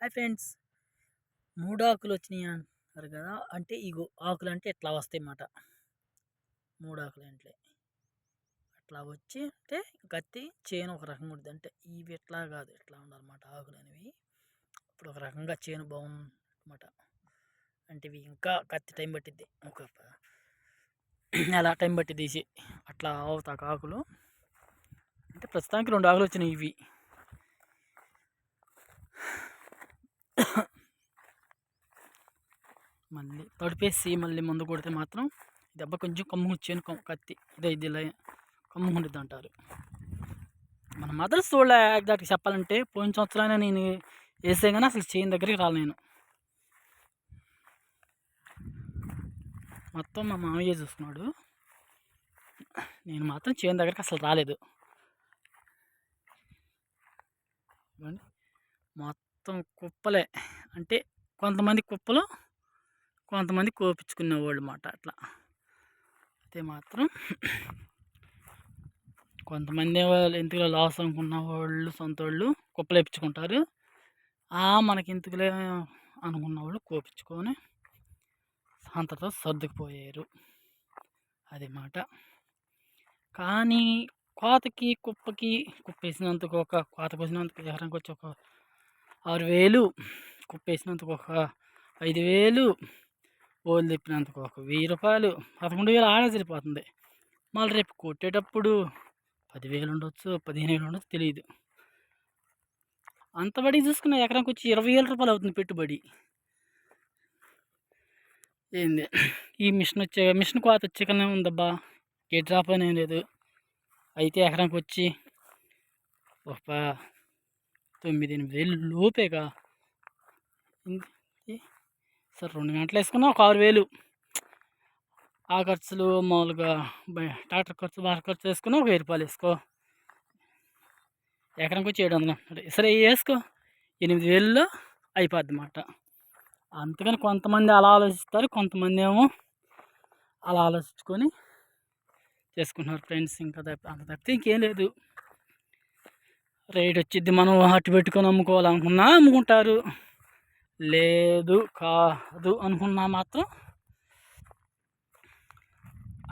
Hi friends. మూడు ఆకులు వచ్చినాయి అంటారు కదా అంటే ఇగో ఆకులు అంటే ఎట్లా వస్తాయి అన్నమాట మూడు ఆకులు అంటే అట్లా వచ్చి అంటే కత్తి చేను ఒక రకంగా ఉంటుంది అంటే ఇవి ఎట్లా కాదు ఎట్లా ఉండాలన్నమాట ఆకులు అనేవి ఇప్పుడు ఒక రకంగా చేను బాగుంది అన్నమాట అంటే ఇవి ఇంకా కత్తి టైం పట్టిద్ది. ఒక అలా టైం పట్టి తీసి అట్లా అవుతాక ఆకులు. అంటే ప్రస్తుతానికి రెండు ఆకులు వచ్చినాయి ఇవి. మళ్ళీ తడిపేసి మళ్ళీ మందు కొడితే మాత్రం దెబ్బ కొంచెం కమ్ము చేను కత్తి. ఇదే ఇది కమ్ము ఉండిద్ది అంటారు. మన మదర్స్ చూడలే ఎగ్జాక్ట్గా చెప్పాలంటే పోయిన సంవత్సరాలైనా నేను వేసే కానీ అసలు చేయిన దగ్గరికి రాలేను మొత్తం మా మామయ్య చూసుకున్నాడు. నేను మాత్రం చేయని దగ్గరికి అసలు రాలేదు. మొత్తం కుప్పలే. అంటే కొంతమంది కుప్పలు కొంతమంది కోపించుకునేవాళ్ళు అన్నమాట అట్లా. అయితే మాత్రం కొంతమంది వాళ్ళు ఎందుకు లాస్ అనుకున్న వాళ్ళు సొంత వాళ్ళు కుప్పలేపించుకుంటారు ఆ మనకి ఎందుకులే అనుకున్న వాళ్ళు కోపించుకొని అంతతో సర్దుకుపోయారు. అది మాట. కానీ కోతకి కుప్పకి కుప్పేసినందుకు ఒక కోత కోసినందుకు ఎకరానికి వచ్చి ఒక ఆరు వేలు కుప్పేసినందుకు ఒక ఐదు వేలు పోలు తిప్పినందుకు ఒక వెయ్యి రూపాయలు పదకొండు వేలు ఆడే సరిపోతుంది. మళ్ళీ రేపు కొట్టేటప్పుడు పదివేలు ఉండొచ్చు పదిహేను వేలు ఉండొచ్చు తెలియదు అంత బడి చూసుకున్న ఎకరానికి వచ్చి ఇరవై వేల రూపాయలు అవుతుంది పెట్టుబడి. ఏంది? ఈ మిషన్ వచ్చే మిషన్ కోత వచ్చేకనే ఉందబ్బా ఏ డ్రాప్ అనేం లేదు. అయితే ఎకరానికి వచ్చి ఒక తొమ్మిది ఎనిమిది వేలు లోపేగా. సరే రెండు గంటలు వేసుకున్నా ఒక ఆరు వేలు. ఆ ఖర్చులు మామూలుగా ట్రాక్టర్ ఖర్చు బాగా ఖర్చు వేసుకున్నా ఒక వెయ్యి రూపాయలు వేసుకో. ఎకరానికి వచ్చి ఏడు వందలు సరే వేసుకో. ఎనిమిది వేలలో అయిపోద్ది అన్నమాట అందుకని కొంతమంది అలా ఆలోచిస్తారు కొంతమంది ఏమో అలా ఆలోచించుకొని చేసుకుంటున్నారు ఫ్రెండ్స్. ఇంకా అంత తప్పితే ఇంకేం లేదు. రేట్ వచ్చిద్ది మనం అటు పెట్టుకొని అమ్ముకోవాలనుకున్నా అమ్ముకుంటారు. లేదు కాదు అనుకున్నా మాత్రం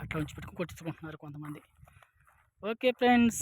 అట్లా ఉంచి పెట్టుకుని కొట్టించుకుంటున్నారు కొంతమంది. Okay friends.